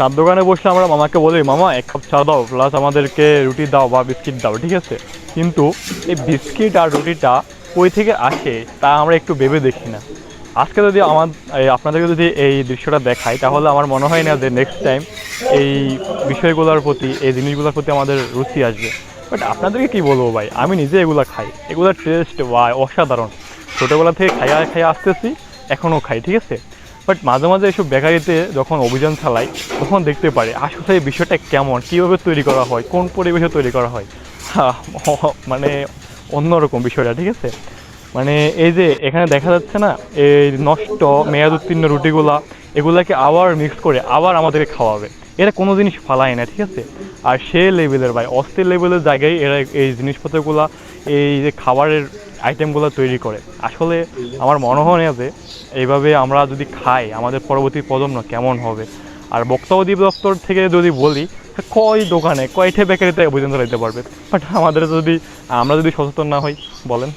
চার দোকানে বসলে আমরা মামাকে বলি, মামা, এক কাপ চা দাও প্লাস আমাদেরকে রুটি দাও বা বিস্কিট দাও। ঠিক আছে? কিন্তু এই বিস্কিট আর রুটিটা কই থেকে আসে তা আমরা একটু ভেবে দেখি না। আজকে যদি আমার আপনাদেরকে যদি এই দৃশ্যটা দেখাই, তাহলে আমার মনে হয় না যে নেক্সট টাইম এই বিষয়গুলোর প্রতি, এই জিনিসগুলোর প্রতি আমাদের রুচি আসবে। বাট আপনাদেরকে কি বলব ভাই? আমি নিজে এগুলো খাই। এগুলোর টেস্ট বা অসাধারণ। ছোটোবেলা থেকে খাইয়া খাইয়া আসতেছি এখনও খাই, ঠিক আছে? বাট মাঝে মাঝে এসব বেকারিতে যখন অভিযান চালাই তখন দেখতে পারে আসলে এই বিষয়টা কেমন, কীভাবে তৈরি করা হয়, কোন পরিবেশে তৈরি করা হয়। মানে অন্যরকম বিষয়টা, ঠিক আছে? মানে এই যে এখানে দেখা যাচ্ছে না, এই নষ্ট, মেয়াদ উত্তীর্ণ রুটিগুলা, এগুলাকে আবার মিক্স করে আবার আমাদেরকে খাওয়াবে। এরা কোনো জিনিস ফালায় না, ঠিক আছে? আর সে লেভেলের ভাই, অস্থির লেভেলের জায়গায় এরা এই জিনিসপত্রগুলা, এই যে খাবারের আইটেমগুলো তৈরি করে। আসলে আমার মনে হয় যে, এইভাবে আমরা যদি খাই, আমাদের পরবর্তী প্রজন্ম কেমন হবে? আর বক্তা অধিদপ্তর থেকে যদি বলি, কয় দোকানে, কয়টা বেকারিতে অভিযান চালাইতে পারবে? বাট আমাদের যদি, আমরা যদি সচেতন না হই, বলেন।